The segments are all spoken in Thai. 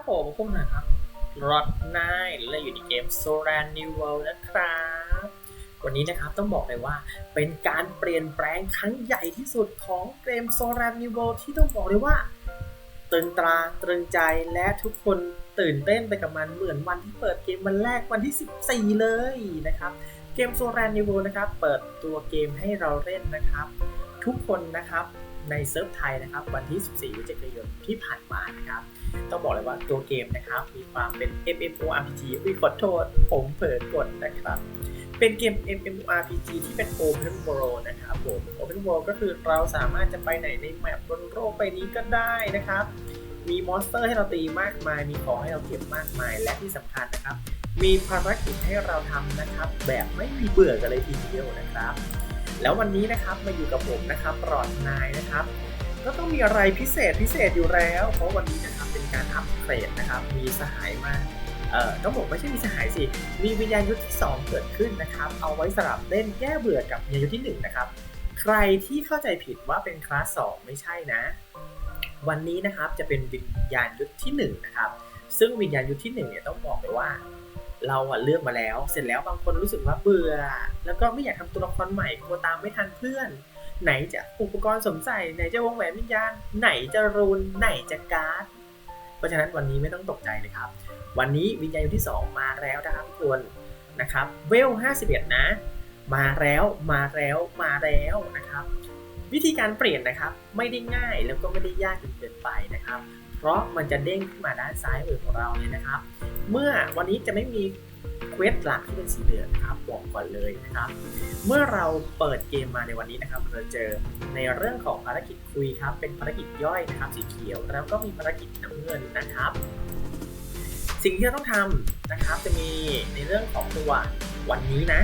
ครับผมพวกนะครับรอดนายและอยู่ในเกม s o r a n New World นะครับ วันนี้นะครับต้องบอกเลยว่าเป็นการเปลี่ยนแปลงครั้งใหญ่ที่สุดของเกม s o r a n New World ที่ต้องบอกเลยว่าตึงตราตรึงใจและทุกคนตื่นเต้นไปกับมันเหมือนวันที่เปิดเกมวันแรกวันที่ 14 เลยนะครับเกม s o r a n New World นะครับเปิดตัวเกมให้เราเล่นนะครับ ทุกคนนะครับ ในเซิร์ฟไทยนะครับ วันที่ 14พฤศจิกายนที่ผ่านมานะครับ ต้องบอกเลยว่าตัวเกมนะครับ มีความเป็น MMORPG อุ้ยขอโทษ ผมเผลอกดนะครับ เป็นเกม MMORPG ที่เป็น Open World นะครับผม Open World ก็คือเราสามารถจะไปไหนในแมปบนโลกใบนี้ก็ได้นะครับ มีมอนสเตอร์ให้เราตีมากมาย มีของให้เราเก็บมากมาย และที่สำคัญนะครับ มีภารกิจให้เราทำนะครับ แบบไม่มีเบื่อกันเลยทีเดียวนะครับ แล้ววันนี้นะครับมาอยู่กับผมนะครับปลอดนายนะครับ ก็ต้องมีอะไรพิเศษพิเศษอยู่แล้ว เพราะวันนี้นะครับเป็นการอัปเกรดนะครับ มีสหายมาเอ่อต้องบอกไม่ใช่มีสหายสิ มีวิญญาณยุทธที่ 2 เกิดขึ้นนะครับ เอาไว้สลับเล่นแก้เบื่อกับวิญญาณยุทธที่1นะครับ ใครที่เข้าใจผิดว่าเป็นคลาส2ไม่ใช่นะ วันนี้นะครับจะเป็นวิญญาณยุทธที่1นะครับ ซึ่งวิญญาณยุทธที่1เนี่ยต้องบอกเลยว่า เราอะเลือกมาแล้ว เสร็จแล้วบางคนรู้สึกว่าเบื่อ แล้วก็ไม่อยากทำตัวละครใหม่กลัวตามไม่ทันเพื่อน ไหนจะอุปกรณ์สมใส่ไหนจะวงแหวนวิญญาณไหนจะรูนไหนจะการ์ดเพราะฉะนั้นวันนี้ไม่ต้องตกใจเลยครับ วันนี้วิญญาณยุทธที่ 2 มาแล้วนะครับทุกคนนะครับเวล 51 นะ มาแล้วมาแล้วมาแล้วนะครับ วิธีการเปลี่ยนนะครับไม่ได้ง่ายแล้วก็ไม่ได้ยากจนเกินไปนะครับ เพราะมันจะเด้งขึ้นมาด้านซ้ายมือของเราเนี่ยนะครับ เมื่อวันนี้จะไม่มีเควสหลักที่เป็นสีเหลืองนะครับบอกก่อนเลยนะครับ เมื่อเราเปิดเกมมาในวันนี้นะครับเราเจอในเรื่องของภารกิจคุยครับ เป็นภารกิจย่อยนะครับ สีเขียวแล้วก็มีภารกิจน้ำเงินนะครับ สิ่งที่เราต้องทำนะครับจะมีในเรื่องของตัววันนี้นะ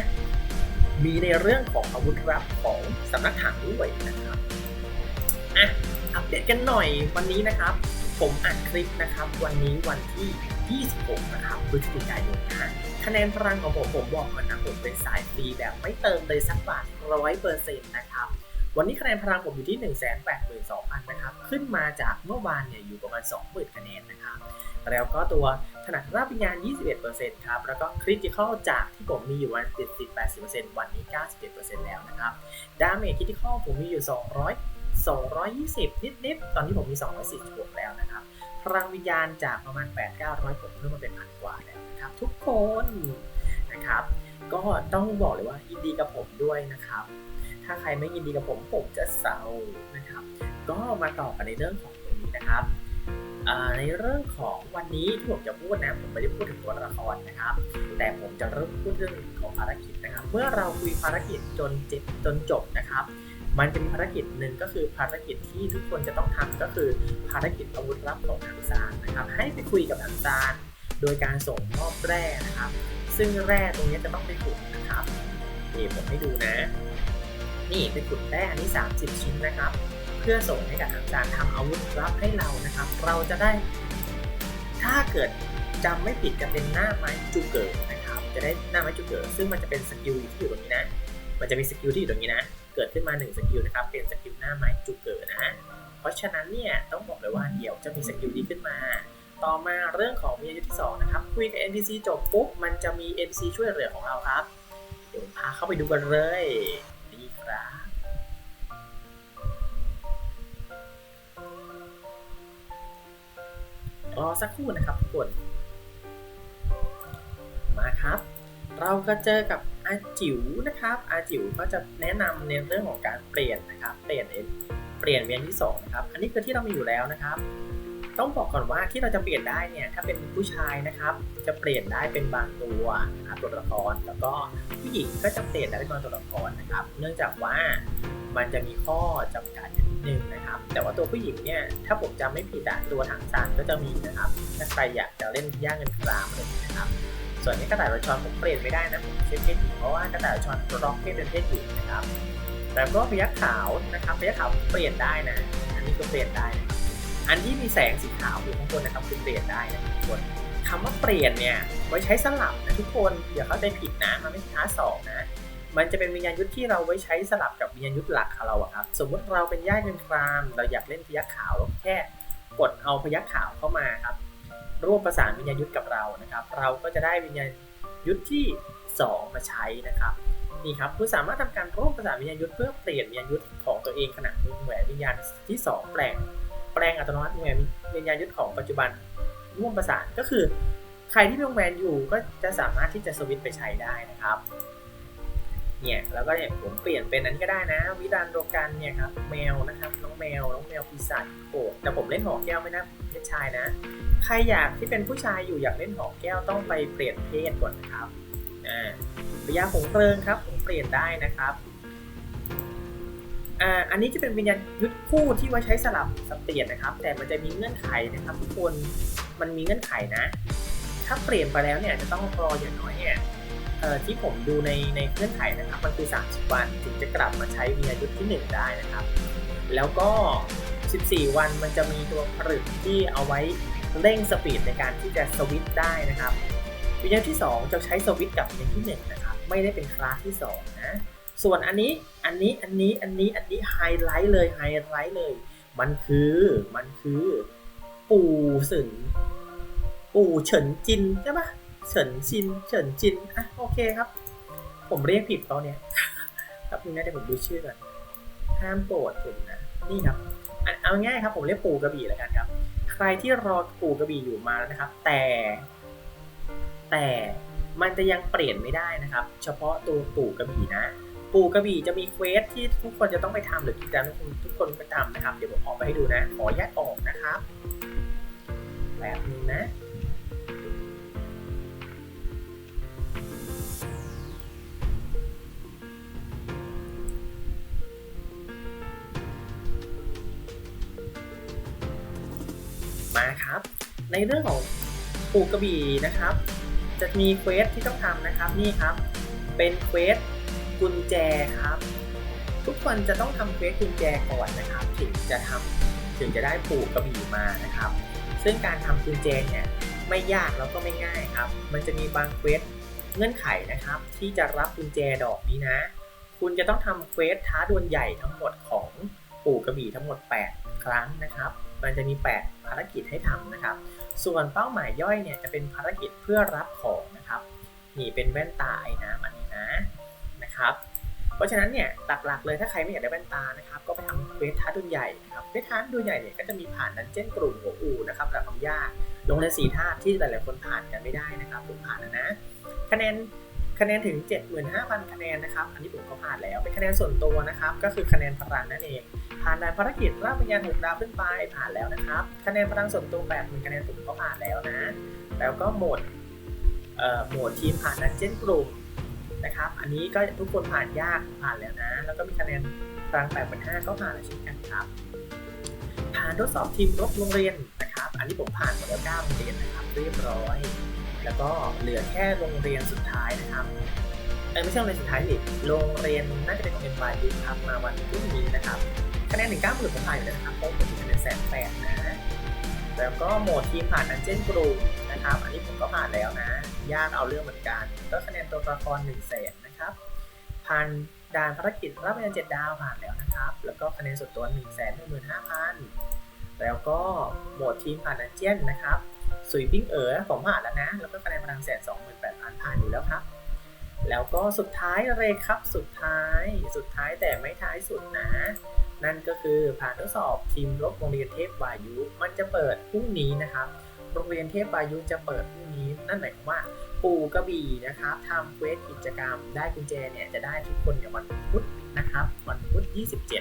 มีในเรื่องของอาวุธลับของสำนักถังด้วยนะครับอะอัปเดตกันหน่อยวันนี้นะครับ ผมอัดคลิปนะครับวันนี้วันที่ 26 นะครับพฤศจิกายนนะคะแนนพลังของผมผมบอกก่อนนะผมเป็นสายฟรีแบบไม่เติมเลยสักบาทร้อยเปอร์เซ็นต์นะครับวันนี้คะแนนพลังผมอยู่ที่ 1 8 2 0 0 0นะครับขึ้นมาจากเมื่อวานเนี่ยอยู่ประมาณ 20,000คะแนนนะครับแล้วก็ตัวถนัดราบวิญญาณ 21%ครับแล้วก็คริติคอลจากที่ผมมีอยู่วัน70-80%วันนี้97%แล้วนะครับดาเมจคริติคอลผมมีอยู่ 200 220 นิดๆ ตอนนี้ผมมี 246แล้วนะครับ พลังวิญญาณจากประมาณ 8-900ผมเพิ่มมาเป็นพันกว่าแล้วนะครับ ทุกคนนะครับ ก็ต้องบอกเลยว่ายินดีกับผมด้วยนะครับ ถ้าใครไม่ยินดีกับผมผมจะเศร้านะครับ ก็มาต่อกันในเรื่องของตรงนี้นะครับในเรื่องของวันนี้ที่ผมจะพูดนะผมไม่ได้พูดถึงตัวละครนะครับ แต่ผมจะเริ่มพูดเรื่องของภารกิจนะครับ เมื่อเราคุยภารกิจจนจบจนจบนะครับ มันจะมีภารกิจหนึ่งก็คือภารกิจที่ทุกคนจะต้องทำก็คือภารกิจอาวุธลับของทางซานนะครับให้ไปคุยกับทางซานโดยการส่งมอบแร่นะครับ ซึ่งแร่ตรงนี้จะต้องไปขุดนะครับนี่ผมให้ดูนะ นี่ไปขุดแร่อันนี้ 30 ชิ้นนะครับ เพื่อส่งให้กับทางการทำอาวุธลับให้เรานะครับ เราจะได้ ถ้าเกิดจำไม่ผิดจะเป็นหน้าไม้จูเกิร์นะครับ จะได้หน้าไม้จูเกิร์ซึ่งมันจะเป็นสกิลที่อยู่ตรงนี้นะ มันจะมีสกิลที่อยู่ตรงนี้นะ เกิดขึ้นมา1สกิลนะครับเป็นสกิลหน้าไม้จูเกิร์นะ เพราะฉะนั้นเนี่ยต้องบอกเลยว่าเดี๋ยวจะมีสกิลนี้ขึ้นมา ต่อมาเรื่องของมีอายุที่2นะครับคุยกับ NPC จบปุ๊บมันจะมี NPC ช่วยเหลือของเราครับ เดี๋ยวพาเข้าไปดูกันเลยดีครับรอสักครู่นะครับทุกคน มาครับ เราก็เจอกับ อาจิ๋วนะครับอาจิ๋วก็จะแนะนำในเรื่องของการเปลี่ยนนะครับ เปลี่ยนเอเปลี่ยนเวียนที่สองนะครับ อันนี้คือที่เรามีอยู่แล้วนะครับ ต้องบอกก่อนว่าที่เราจะเปลี่ยนได้เนี่ย ถ้าเป็นผู้ชายนะครับ จะเปลี่ยนได้เป็นบางตัวนะครับตัวละคร แล้วก็ผู้หญิงก็จะเปลี่ยนได้เป็นบางตัวละครนะครับ เนื่องจากว่ามันจะมีข้อจำกัดอยู่นิดนึงนะครับ แต่ว่าตัวผู้หญิงเนี่ย ถ้าผมจำไม่ผิดอะตัวถังซานก็จะมีนะครับ ถ้าใครอยากจะเล่นย่างเงินครามอะไรอย่างเงี้ยนะครับ ส่วนนี้กระต่ายรชอนผมเปลี่ยนไม่ได้นะผมใช้เพศหญิงเพราะว่ากระต่ายรชอนร็อกเก็ตเป็นเพศหญิงนะครับแต่ก็พยักขาวนะครับพยักขาวเปลี่ยนได้นะ อันนี้ก็เปลี่ยนได้นะครับอันที่มีแสงสีขาวอยู่ข้างบนนะครับคือเปลี่ยนได้นะทุกคนคำว่าเปลี่ยนเนี่ยไว้ใช้สลับนะทุกคนอย่าเข้าใจผิดนะมันไม่ใช่ท้าสองนะมันจะเป็นวิญญาณยุทธที่เราไว้ใช้สลับกับวิญญาณยุทธหลักของเราครับ สมมติเราเป็นย่าเงินคราม เราอยากเล่นพยักขาวเราแค่กดเอาพยักขาวเข้ามาครับ ร่วมประสานวิญญาณยุทธกับเรานะครับ เราก็จะได้วิญญาณยุทธที่ 2 มาใช้นะครับนี่ครับคุณสามารถทำการร่วมประสานวิญญาณยุทธเพื่อเปลี่ยนวิญญาณยุทธของตัวเองขณะวงแหวนวิญญาณที่ 2 แปลงแปลงอัตโนมัติแหวนวิญญาณยุทธของปัจจุบันร่วมประสานก็คือ ใครที่มีวงแหวนอยู่ก็จะสามารถที่จะสวิตช์ไปใช้ได้นะครับ เนี่ยแล้วก็เนี่ยผมเปลี่ยนเป็นอันนี้ก็ได้นะ วิดานโดกันเนี่ยครับแมวนะครับน้องแมวน้องแมวปีศาจโกรธแต่ผมเล่นหอแก้วไม่นะเพศชายนะ ใครอยากที่เป็นผู้ชายอยู่อยากเล่นหอแก้วต้องไปเปลี่ยนเพศก่อนนะครับอ่าวิญญาผงเพลิงครับผมเปลี่ยนได้นะครับอ่าอันนี้จะเป็นวิญญาณยุทธคู่ที่ไว้ใช้สลับสับเปลี่ยนนะครับ แต่มันจะมีเงื่อนไขนะครับทุกคนมันมีเงื่อนไขนะ ถ้าเปลี่ยนไปแล้วเนี่ยจะต้องรออย่างน้อยเนี่ย ที่ผมดูในในเงื่อนไขนะครับมันคือ 30 วันถึงจะกลับมาใช้วิญญายุที่ 1 ได้นะครับ แล้วก็ 14 วันมันจะมีตัวผลึกที่เอาไว้เร่งสปีดในการที่จะสวิตช์ได้นะครับวิญญาณที่ 2 จะใช้สวิตช์กับวิญญาณที่1นะครับไม่ได้เป็นคลาสที่ 2 นะ ส่วนอันนี้อันนี้อันนี้อันนี้อันนี้ไฮไลท์เลยไฮไลท์เลย มันคือมันคือ ปู่สึนปู่เฉินจินใช่ปะ เฉินจิน เฉินจิน อะโอเคครับ ผมเรียกผิดตอนเนี้ยครับนึงนะเดี๋ยวผมดูชื่อก่อนห้ามโกรธผมนะ นี่ครับ เอาง่ายครับ ผมเรียกปู่กระบี่แล้วกันครับ ใครที่รอปู่กระบี่อยู่มาแล้วนะครับ แต่ แต่มันจะยังเปลี่ยนไม่ได้นะครับ เฉพาะตัวปู่กระบี่นะ ปู่กระบี่จะมีเควสที่ทุกคนจะต้องไปทำหรือกิจกรรมที่ทุกคนไปทำนะครับ เดี๋ยวผมออกไปให้ดูนะ ขอแยกออกนะครับ แบบนึงนะ ครับ ในเรื่องของปูกระบี่นะครับ จะมีเควสที่ต้องทำนะครับนี่ครับ เป็นเควสกุญแจครับ ทุกคนจะต้องทำเควสกุญแจก่อนนะครับ ถึงจะทำถึงจะได้ปูกระบี่มานะครับ ซึ่งการทำกุญแจเนี่ยไม่ยากแล้วก็ไม่ง่ายครับ มันจะมีบางเควสเงื่อนไขนะครับ ที่จะรับกุญแจดอกนี้นะ คุณจะต้องทำเควสท้าดวลใหญ่ทั้งหมดของปู่กระบี่ทั้งหมด 8 ครั้งนะครับ มันจะมี 8 ภารกิจให้ทำนะครับ ส่วนเป้าหมายย่อยเนี่ยจะเป็นภารกิจเพื่อรับของนะครับ นี่เป็นแว่นตาไอ้น้ำอันนี้นะนะครับ เพราะฉะนั้นเนี่ยหลักๆเลยถ้าใครไม่อยากได้แว่นตานะครับ ก็ไปทำเวสท้าดวลใหญ่นะครับเวสท้าดวลใหญ่เนี่ยก็จะมีผ่านดันเจี้ยนกลุ่มหัวอูนะครับกับความยากลงในสีธาตุที่หลายๆคนผ่านกันไม่ได้นะครับผมผ่านแล้วนะคะแนนคะแนนถึง 75,000 คะแนนนะครับ อันนี้ผมก็ผ่านแล้ว เป็นคะแนนส่วนตัวนะครับ ก็คือคะแนนพลังนั่นเอง ผ่านด่านภารกิจล่าวิญญาณหกดาวขึ้นไปผ่านแล้วนะครับ คะแนนพลังส่วนตัว8 0,000คะแนนผมก็ผ่านแล้วนะ แล้วก็โหมดเอ่อโหมดทีมผ่านดันเจี้ยนกลุ่มนะครับ อันนี้ก็ทุกคนผ่านยากผ่านแล้วนะ แล้วก็มีคะแนนพลัง8 5 0 0ก็ผ่านแล้วเช่นกันครับ ผ่านทดสอบทีมรบโรงเรียนนะครับ อันนี้ผมผ่านหมดแล้ว9โรงเรียนนะครับเรียบร้อย แล้วก็เหลือแค่โรงเรียนสุดท้ายนะครับไม่ใช่โรงเรียนสุดท้ายสิโรงเรียนน่าจะเป็นโรงเรียนปลายยุทธครับมาวันพรุ่งนี้นะครับ คะแนนถึง9หมื่นผมผ่านอยู่แล้วนะครับเพราะผมมีคะแนนแสนแปดนะแล้วก็โหมดทีมผ่านดันเจี้ยนกรูนะครับ อันนี้ผมก็ผ่านแล้วนะ ยากเอาเรื่องเหมือนกัน ก็คะแนนตัวละคร1นึ่งแสนนะครับผ่านด่านภารกิจรับเงินเจ็ดดาวผ่านแล้วนะครับ แล้วก็คะแนนส่วนตัว1นึ่งแสนหนึ่งหมื่นห้าพันแล้วก็โหมดทีมผ่านดันเจี้ยนนะครับสุยปิ้งเอ๋อผมผ่านแล้วนะ แล้วก็คะแนนพลังแสนสองหมื่นแปดพันผ่านอยู่แล้วครับ แล้วก็สุดท้ายเลยครับ สุดท้าย สุดท้ายแต่ไม่ท้ายสุดนะ นั่นก็คือผ่านทดสอบทีมรบโรงเรียนเทพวายุ มันจะเปิดพรุ่งนี้นะครับ โรงเรียนเทพวายุจะเปิดพรุ่งนี้ นั่นหมายความว่าปู่กระบี่นะครับทำเควสกิจกรรม ได้กุญแจเนี่ยจะได้ทุกคนในวันพุธนะครับ วันพุธ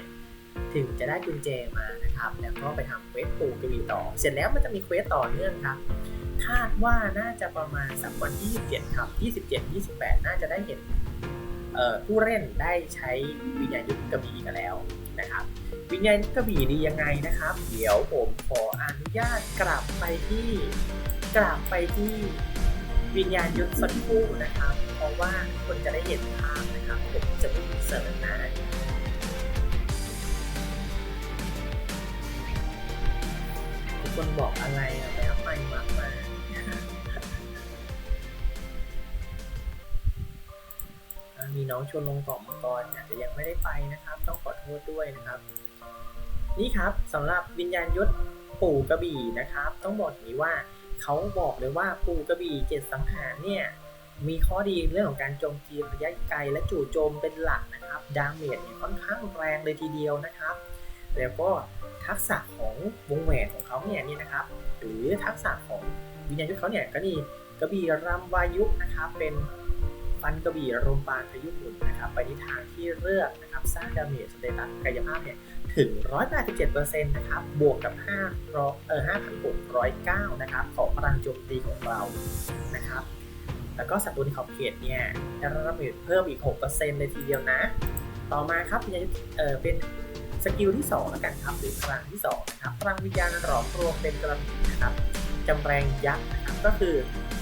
27 ถึงจะได้กุญแจมานะครับ แล้วก็ไปทำเควสปู่กระบี่ต่อ เสร็จแล้วมันจะมีเควสต่อเนื่องครับคาดว่าน่าจะประมาณสักวันที่27ครับ27 28 น่าจะได้เห็น ผู้เล่นได้ใช้วิญญาณยุทธกระบี่กันแล้วนะครับ วิญญาณกระบี่ดียังไงนะครับ เดี๋ยวผมขออนุญาตกลับไปที่กลับไปที่วิญญาณยุทธสักครู่นะครับ เพราะว่าคนจะได้เห็นภาพนะครับผมจะไม่มีเสริมนะทุกคนบอกอะไรอะแล้วไม่มากมาอ่ มีน้องชวนลงเกาะมังกรอาจจะยังไม่ได้ไปนะครับ ต้องขอโทษด้วยนะครับ นี่ครับสำหรับวิญญาณยุทธปู่กระบี่นะครับ ต้องบอกอย่างนี้ว่าเขาบอกเลยว่าปู่กระบี่เจ็ดสังหารเนี่ยมีข้อดีเรื่องของการโจมตีระยะไกลและจู่โจมเป็นหลักนะครับ ดาเมจเนี่ยค่อนข้างแรงเลยทีเดียวนะครับ แล้วก็ทักษะของวงแหวนของเขาเนี่ยนี่นะครับ หรือทักษะของวิญญาณยุทธเขาเนี่ยก็นี่กระบี่รำวายุนะครับเป็น ฟันกระบี่รมปานพายุหมุนนะครับไปในทางที่เลือกนะครับสร้างดาเมจสเตตัสกายภาพเนี่ยถึง 187%นะครับ บวกกับ5เอ่อ5,609 นะครับ ของพลังโจมตีของเรา นะครับ แล้วก็ศัตรูในขอบเขตเนี่ยได้รับดาเมจเพิ่มอีก 6%เลยทีเดียวนะ ต่อมาครับเอ่อเป็นสกิลที่2แล้วกันครับ หรือพลังที่2นะครับ พลังวิญญาณหลอมรวมเป็นกระบี่นะครับจำแรงยักษ์นะครับ ก็คือ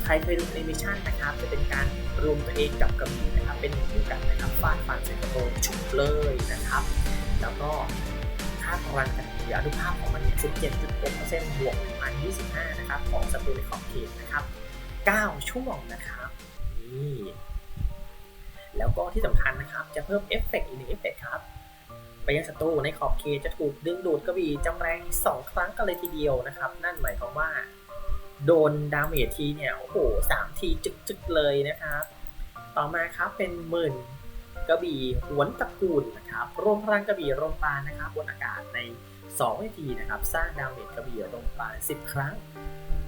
ใครเคยดูแอนิเมชันนะครับ จะเป็นการ รวมตัวเองกับกระบี่นะครับ เป็นหนึ่งเดียวกันนะครับฟาดฟันใส่กระโปรงฉุกเลยนะครับ แล้วก็ค่าพลังกันเหลืออนุภาพของมันเนี่ย17.6%บวก1,025 นะครับ ของศัตรูในขอบเขตนะครับ 9 ช่วงนะครับ นี่ แล้วก็ที่สำคัญนะครับ จะเพิ่มเอฟเฟกต์อีกหนึ่งเอฟเฟกต์ครับไปยังศัตรูในขอบเขตจะถูกดึงดูดกระบี่จำแรงอีก2ครั้งกันเลยทีเดียวนะครับ นั่นหมายความว่า โดนดาเมจทีเนี่ย โอ้โหสามทีจึกๆเลยนะครับ ต่อมาครับเป็นหมื่นกระบี่หวนตระกูลนะครับรวมพลังกระบี่รมปานนะครับบนอากาศใน2วิธีนะครับ สร้างดาเมจกระบี่รมปาน 10 ครั้ง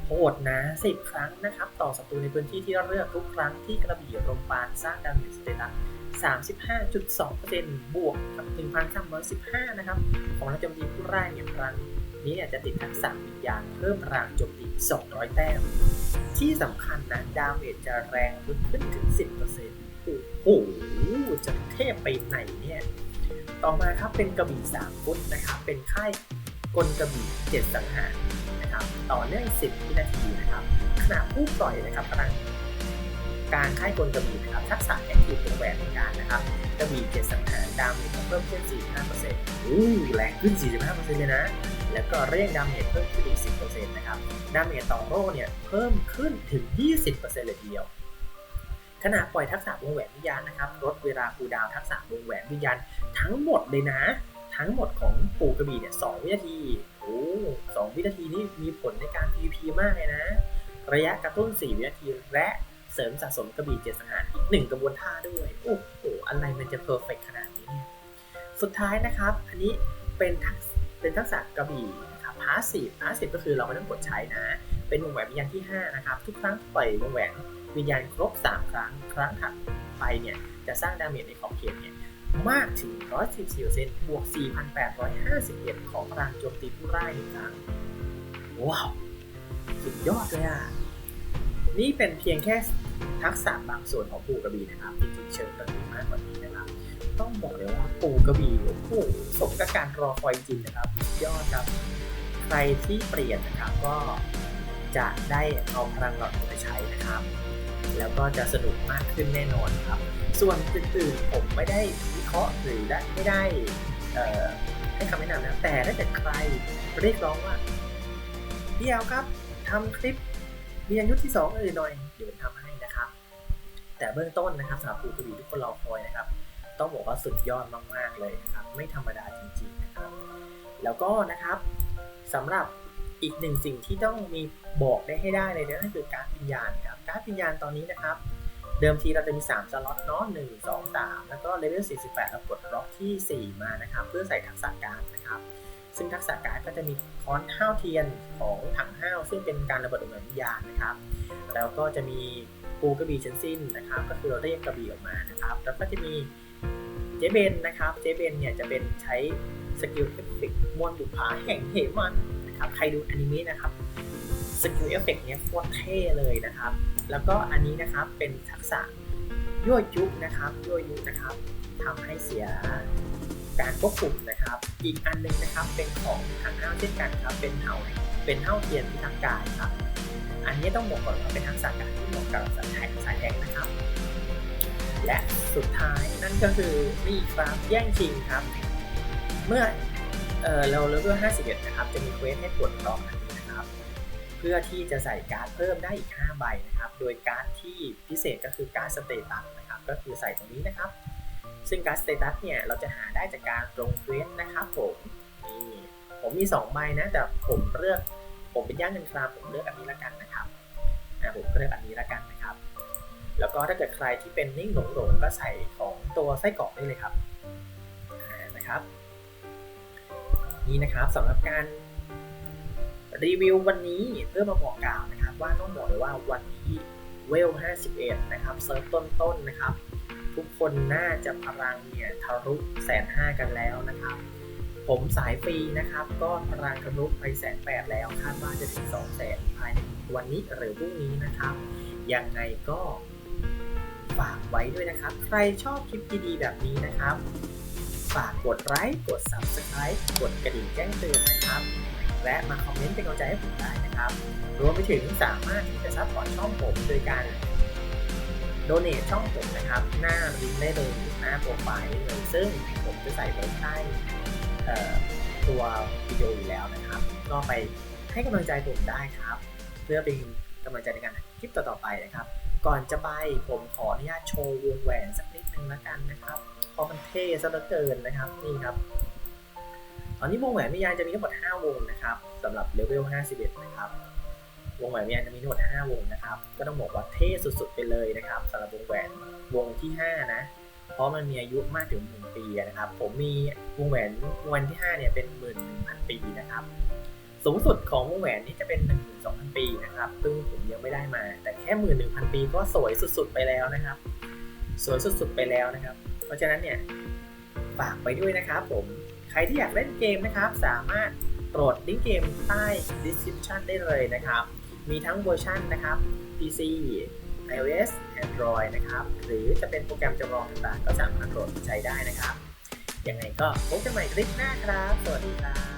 โหดนะ10 ครั้งนะครับ ต่อศัตรูในพื้นที่ที่เราเลือกทุกครั้งที่กระบี่รมปานสร้างดาเมจสเตตัส35.2%บวกกับ1,315 นะครับ ของนักจมตีผู้ร้ายเนี่ยพลัง นี้เนี่ยจะติดทักษะวิญญาณเพิ่มพลังโจมตี 200 แต้ม ที่สำคัญนะดาเมจจะแรงขึ้นถึง 10%โอ้โหจะเทพไปไหนเนี่ย ต่อมาครับเป็นกระบี่3ฟุตนะครับ เป็นค่ายกลกระบี่7สังหารนะครับ ต่อเนื่อง 10 วินาทีนะครับ ขณะผู้ปล่อยนะครับพลังการค่ายกลกระบี่นะครับ ทักษะแอคทีฟเป็นแหวนในการนะครับกระบี่เจ็ดสังหารดาเมจเพิ่มขึ้น 45%อู้แรงขึ้น 45%เลยนะ แล้วก็เร่งดาเมจเพิ่มขึ้นอีก 10%นะครับ ดาเมจต่อโร่เนี่ยเพิ่มขึ้นถึง 20%เลยทีเดียวขณะปล่อยทักษะวงแหวนวิญญาณนะครับลดเวลาคูดาวทักษะวงแหวนวิญญาณทั้งหมดเลยนะ ทั้งหมดของปู่กระบี่เนี่ยสวินาทีโอ้สองวินาทีนี่มีผลในการ PVP มากเลยนะ ระยะกระตุ้น 4 วินาทีและเสริมสะสมกระบี่เจ็ดสังหารอีกหนึ่งกระบวนท่าด้วย โอ้โหอะไรมันจะเพอร์เฟกขนาดนี้เนี่ยสุดท้ายนะครับ อันนี้เป็นทักษ เป็นทักษะกระบี่นะครับพาสซีฟพาสซีฟก็คือเราไม่ต้องกดใช้นะ เป็นวงแหวนวิญญาณที่ 5 นะครับ ทุกครั้งปล่อยวงแหวนวิญญาณครบ 3 ครั้ง ครั้งถัดไปเนี่ยจะสร้างดาเมจในขอบเขตเนี่ยมากถึง 114%บวก 4,851 ของพลังโจมตีผู้ร้ายหนึ่งครั้ง ว้าว สุดยอดเลยอะ นี่เป็นเพียงแค่ทักษะบางส่วนของปูกระบี่นะครับจริงๆเชิงกระบี่มากกว่านี้นะครับ ต้องบอกเลยว่าปูกระบี่โอ้โหสมกับการรอคอยจริงนะครับยอดครับ ใครที่เปลี่ยนนะครับก็จะได้เอาพลังหลอดไปใช้นะครับ แล้วก็จะสนุกมากขึ้นแน่นอนครับ ส่วนอื่นๆผมไม่ได้วิเคราะห์หรือได้ไม่ได้ให้คำแนะนำนะแต่ถ้าเกิดใครเรียกร้องว่าพี่เอาครับทำคลิปเรียนยุทธที่สองเอ่ยหน่อยเดี๋ยวผมทำให้นะครับ แต่เบื้องต้นนะครับสำหรับปูกระบี่ทุกคนรอคอยนะครับ ต้องบอกว่าสุดยอดมากๆเลยนะครับ ไม่ธรรมดาจริงๆนะครับ แล้วก็นะครับสำหรับอีกหนึ่งสิ่งที่ต้องมีบอกได้ให้ได้เลยนะนั่นคือการ์ดวิญญาณครับ การ์ดวิญญาณตอนนี้นะครับ เดิมทีเราจะมี 3 สล็อตเนาะ1 2 3แล้วก็เลเวล48 เรากดล็อกที่ 4 มานะครับ เพื่อใส่ทักษะการนะครับ ซึ่งทักษะการก็จะมีค้อนห้าวเทียนของถังห้าวซึ่งเป็นการระเบิดดวงวิญญาณนะครับ แล้วก็จะมีปูกระบี่ชั้นสิ้นนะครับ ก็คือเราเรียกกระบี่ออกมานะครับ แล้วก็จะมี เจเบนนะครับ เจเบนเนี่ยจะเป็นใช้สกิลเอฟเฟกต์มวลบุปผาแห่งเหมันนะครับ ใครดูอนิเมะนะครับ สกิลเอฟเฟกต์เนี้ยโคตรเท่เลยนะครับ แล้วก็อันนี้นะครับเป็นทักษะยั่วยุนะครับ ยั่วยุนะครับทำให้เสียการควบคุมนะครับ อีกอันหนึงนะครับเป็นของทางห้าวเช่นกันครับ เป็นเหาเป็นเห่าเทียนพิทักษ์กายครับ อันนี้ต้องบอกก่อนว่าเป็นทักษะการที่เหมาะกับสายแทงสายแทงนะครับ และสุดท้ายนั่นก็คือนี่ครับแย่งชิงครับ เมื่อเออเราเลเวล51 นะครับ จะมีเควสให้ปลดล็อกอันนี้นะครับ เพื่อที่จะใส่การ์ดเพิ่มได้อีก 5 ใบนะครับ โดยการ์ดที่พิเศษก็คือการ์ดสเตตัสนะครับ ก็คือใส่ตรงนี้นะครับ ซึ่งการ์ดสเตตัสเนี่ย เราจะหาได้จากการลงเควสนะครับผมนี่ผมมี 2 ใบนะ แต่ผมเลือกผมเป็นย่างเงินครามผมเลือกอันนี้ละกันนะครับอ่าผมก็เลือกอันนี้ละกันนะ แล้วก็ถ้าเกิดใครที่เป็นนิ่งหลงหลงก็ใส่ของตัวไส้กรอกได้เลยครับนะครับ นี่นะครับสำหรับการรีวิววันนี้เพื่อมาบอกกล่าวนะครับ ว่าต้องบอกเลยว่าวันนี้เวล 51 นะครับเซิร์ฟต้นๆนะครับ ทุกคนน่าจะพลังเนี่ยทะลุแสนห้ากันแล้วนะครับ ผมสายฟรีนะครับ ก็พลังทะลุไปแสนแปดแล้วคาดว่าจะถึง2แสนภายในวันนี้หรือพรุ่งนี้นะครับยังไงก็ ฝากไว้ด้วยนะครับ ใครชอบคลิปดีๆแบบนี้นะครับ ฝากกดไลค์กด subscribe กดกระดิ่งแจ้งเตือนนะครับ และมาคอมเมนต์เป็นกำลังใจให้ผมได้นะครับ รวมไปถึงสามารถที่จะซัพพอร์ตช่องผมโดยการโดเน a ช่องผมนะครับ หน้าลิงก์ได้เลยหรือหน้าโปรไฟล์ได้เลยซึ่งผมจะใส่ไว้ใต้ตัววิดีโออยู่แล้วนะครับ ก็ไปให้กำลังใจผมได้ครับ เพื่อเป็นกำลังใจในการคลิปต่อๆไปนะครับ ก่อนจะไปผมขออนุญาตโชว์วงแหวนสักนิดนึงละกันนะครับเพราะมันเท่ซะเหลือเกินนะครับนี่ครับ ตอนนี้วงแหวนวิญญาณจะมีทั้งหมด 5 วงนะครับสำหรับเลเวล 51 นะครับ วงแหวนวิญญาณจะมีทั้งหมด 5 วงนะครับ ก็ต้องบอกว่าเท่สุดๆไปเลยนะครับสำหรับวงแหวนวงที่ 5 นะ เพราะมันมีอายุมากถึง1ปีนะครับ ผมมีวงแหวนวันที่ 5 เนี่ยเป็น11,000ปีนะครับ สูงสุดของวงแหวนนี่จะเป็น 12,000 ปีนะครับ ซึ่งผมยังไม่ได้มา แต่แค่ 11,000 ปีก็สวยสุดๆ ไปแล้วนะครับ สวยสุดๆ ไปแล้วนะครับ เพราะฉะนั้นเนี่ยฝากไปด้วยนะครับผม ใครที่อยากเล่นเกมนะครับ สามารถโหลดลิงก์เกมใต้ description ได้เลยนะครับ มีทั้งเวอร์ชันนะครับ PC iOS Android นะครับ หรือจะเป็นโปรแกรมจำลองต่างๆ ก็สามารถโหลดใช้ได้นะครับ ยังไงก็พบกันใหม่คลิปหน้าครับ สวัสดีครับ